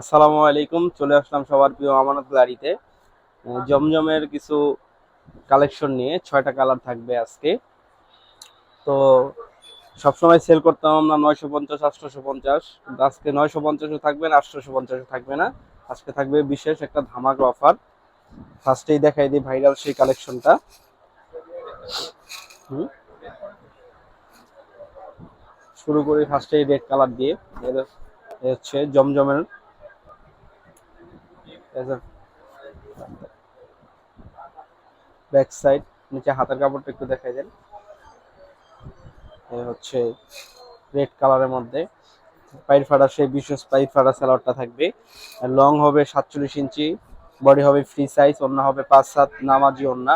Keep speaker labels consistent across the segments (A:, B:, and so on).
A: আসসালামু আলাইকুম, চলে আসলাম সবার প্রিয় আমানত গাড়িতে। জমজমের কিছু কালেকশন নিয়ে, ছয়টা কালার থাকবে আজকে। তো সবসময় সেল করতাম আমরা নয়শো পঞ্চাশ, আটশোশো পঞ্চাশ আজকে নয়শো পঞ্চাশও থাকবে না, আটশোশো পঞ্চাশও থাকবে না। আজকে থাকবে বিশেষ একটা ধামাকা অফার ফার্স্টেই দেখাই দিই ভাইরাল সেই কালেকশনটা শুরু করি ফার্স্টেই রেড কালার দিয়ে। হচ্ছে জমজমের ব্যাক সাইড নিচে হাতের কাপড়টা একটু দেখাই দেন। হচ্ছে রেড কালারের মধ্যে। পাইর ফাড়া সেই বিশেষ পাইর ফাড়া সালোয়ারটা থাকবে। লং হবে সাতচল্লিশ ইঞ্চি বডি হবে ফ্রি সাইজ ওন্না হবে পাঁচ সাত নামাজি ওন্না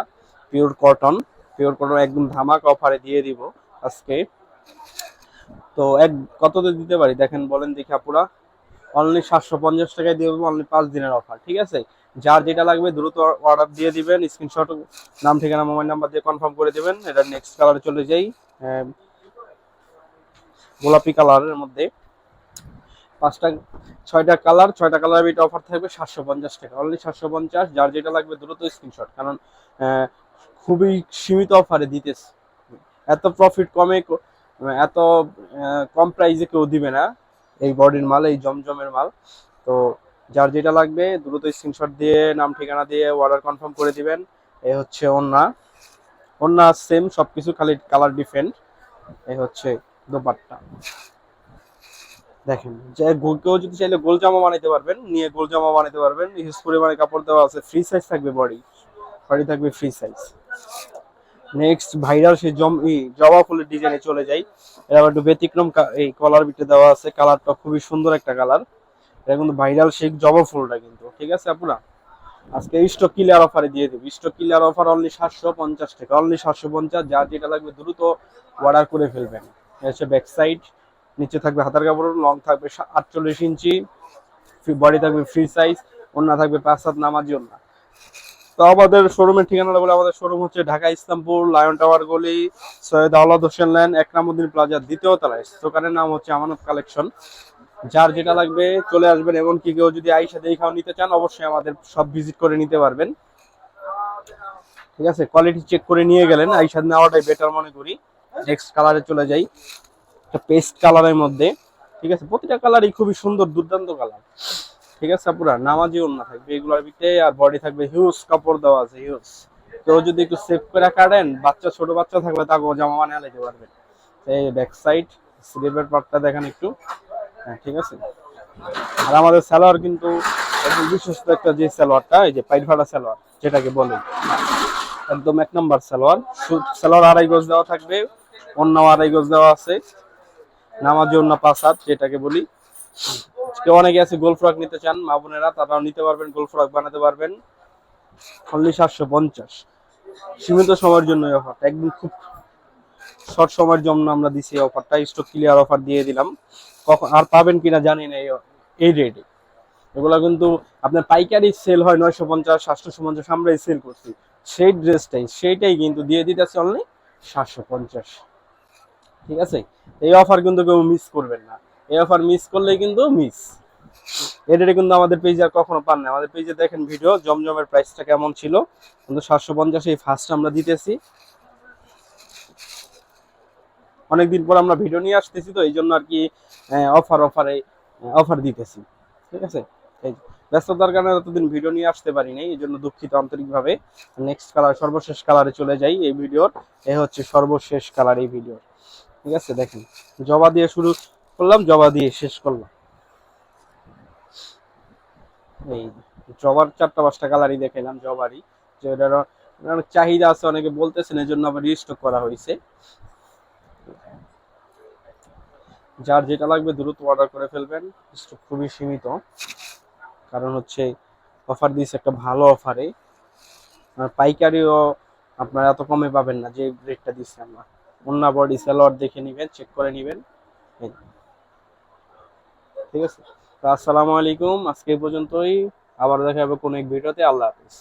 A: পিওর কটন পিওর কটন একদম ধামাক অফারে দিয়ে দিব আজকে। তো এক কততে দিতে পারি? দেখেন, বলেন দেখি আপুরা। অনলি সাতশো পঞ্চাশ টাকায় দিয়ে দেবো অনলি পাঁচ দিনের অফার ঠিক আছে? যার যেটা লাগবে দ্রুত অর্ডার দিয়ে দিবেন স্ক্রিনশট নাম, ঠিকানা মোবাইল নাম্বার দিয়ে কনফার্ম করে দেবেন, এটা নেক্সট কালারে চলে যাই গোলাপি কালারের মধ্যে। পাঁচটা, ছয়টা কালার ছয়টা কালার এটা অফার থাকবে সাতশো পঞ্চাশ টাকা অনলি সাতশো পঞ্চাশ, যার যেটা লাগবে দ্রুত স্ক্রিনশট কারণ খুবই সীমিত অফারে দিতেছে। এত প্রফিট কমে, এত কম প্রাইসে কেউ দিবে না। এই বডির মাল, এই জমজমের মাল। তো যার যেটা লাগবে, দ্রুত স্ক্রিনশট দিয়ে, নাম, ঠিকানা দিয়ে অর্ডার কনফার্ম করে দিবেন। এই হচ্ছে ওন্না ওন্না সেম সবকিছু খালি কালার ডিফারেন্ট এই হচ্ছে দোপাট্টা। দেখেন, যে কেউ যদি চাইলে গোল জামা বানাইতে পারবেন, নিয়ে গোল জামা বানাইতে পারবেন। হিউজ পরিমাণে কাপড় দেওয়া আছে ফ্রি সাইজ থাকবে বডি বডি থাকবে ফ্রি সাইজ নেক্সট ভাইরাল সেই জবা ফুলের ডিজাইনে চলে যাই। আবার একটু ব্যতিক্রম এই কলার বিটে দেওয়া আছে। কালারটা খুবই সুন্দর একটা কালার এটা কিন্তু ভাইরাল সেই জবা ফুলটা কিন্তু। ঠিক আছে, আপুরা? আজকে স্টক ক্লিয়ার অফারে দিয়ে দেবো। স্টক ক্লিয়ার অফার অনলি সাতশো পঞ্চাশ টাকা। অনলি সাতশো পঞ্চাশ। যার যেটা লাগবে দ্রুত অর্ডার করে ফেলবেন। হচ্ছে ব্যাক সাইড নিচে থাকবে হাতার কাপড় লং থাকবে আটচল্লিশ ইঞ্চি। বডি থাকবে ফ্রি সাইজ ওন্না থাকবে পাঁচ সাত নামাজি ওন্না তো আমাদের শোরুমের ঠিকানাটা বলে আমাদের শোরুম হচ্ছে ঢাকা ইসলামপুর, লায়ন টাওয়ার গলি, সৈয়দ আওলাদ হোসেন ল্যান্ড একরামুদ্দিন প্লাজার দ্বিতীয় তলায়। দোকানের নাম হচ্ছে আমানত কালেকশন। যার যেটা লাগবে চলে আসবেন, এমনকি কেউ যদি আইসা দেখাও নিতে চান, অবশ্যই আমাদের সব ভিজিট করে নিতে পারবেন। ঠিক আছে, কোয়ালিটি চেক করে নিয়ে গেলেন, আইসা নেওয়াটাই বেটার মনে করি। নেক্সট কালারে চলে যাই, একটা পেস্ট কালারের মধ্যে। ঠিক আছে, প্রতিটা কালারই খুবই সুন্দর, দুর্দান্ত কালার ঠিক আছে পুরা নামাজি ওন্না থাকবে এগুলোর ভিতরে আর বডি থাকবে হিউজ কাপড় দেওয়া আছে হিউজ কেউ যদি একটু সেভ করে কাটেন, বাচ্চা, ছোট বাচ্চা থাকলে তাকেও জামা বানিয়ে নিতে পারবেন। এই ব্যাক সাইড স্লিভের পার্টটা দেখেন একটু। হ্যাঁ ঠিক আছে? আর আমাদের সালোয়ার কিন্তু বিশ্বস্ত একটা যে সালোয়ারটা, এই যে পাইট ফাটা সালোয়ার, যেটাকে বলে, একদম এক নম্বর সালোয়ার। সু- সালোয়ার আড়াই গজ দেওয়া থাকবে অন্য আড়াই গজ দেওয়া আছে। নামাজি অন্য পাঁচ হাত, যেটাকে বলি। কেউ অনেকে আছে গোল ফ্রক নিতে চান, মা বোনেরা, তারাও নিতে পারবেন, গোল ফ্রক বানাতে পারবেন। অনলি সাতশো পঞ্চাশ। সীমিত সময়ের জন্য এই অফারটা একদম খুব শর্ট সময়ের জন্য আমরা দিছি এই অফারটা স্টক ক্লিয়ার অফার দিয়ে দিলাম। কখন, আর পাবেন কিনা জানি না, এই- রেটে এগুলো কিন্তু আপনার পাইকারি সেল হয় নয়শো পঞ্চাশ সাতশো পঞ্চাশ, আমরাই সেল করছি। সেই ড্রেসটাই সেইটাই কিন্তু দিয়ে দিতেছে অনলি সাতশো পঞ্চাশ। ঠিক আছে? এই অফার কিন্তু কেউ মিস করবেন না। এই অফার মিস করলে কিন্তু মিস এটা কিন্তু আমাদের পেজে আর কখনো পান না আমাদের পেজে দেখেন ভিডিও জমজমের প্রাইসটা কেমন ছিল? কিন্তু সাতশো পঞ্চাশ এই ফার্স্ট আমরা দিতেছি। অনেকদিন পর আমরা ভিডিও নিয়ে আসতেছি তো, এই জন্য আর কি অফার অফারে অফার দিতেছি। ঠিক আছে? এই ব্যস্ততার কারণে এতদিন ভিডিও নিয়ে আসতে পারিনি, এই জন্য দুঃখিত আন্তরিকভাবে। নেক্সট কালার সর্বশেষ কালারে চলে যাই এই ভিডিওর এ হচ্ছে সর্বশেষ কালার এই ভিডিওর ঠিক আছে? দেখেন, জবা দিয়ে শুরু করলাম, জবা দিয়ে শেষ করলাম। এই জবার চারটা পাঁচটা কালারই দেখাইলাম, জবারই। যে এটার অনেক চাহিদা আছে, অনেকে বলতেছেন এই জন্য আবার রিস্টক করা হয়েছে যার যেটা লাগবে দ্রুত অর্ডার করে ফেলবেন স্টক খুবই সীমিত। কারণ হচ্ছে অফার দিয়েছে একটা ভালো অফারে পাইকারিও আপনারা এত কমে পাবেন না, যে রেটটা দিচ্ছি আমরা। অন্য বডি সেলোয়ার দেখে নেবেন চেক করে নেবেন। ঠিক আছে? তো আসসালামু আলাইকুম, আজকে পর্যন্তই। আবার দেখা হবে কোনো এক ভিডিওতে। আল্লাহ হাফিজ।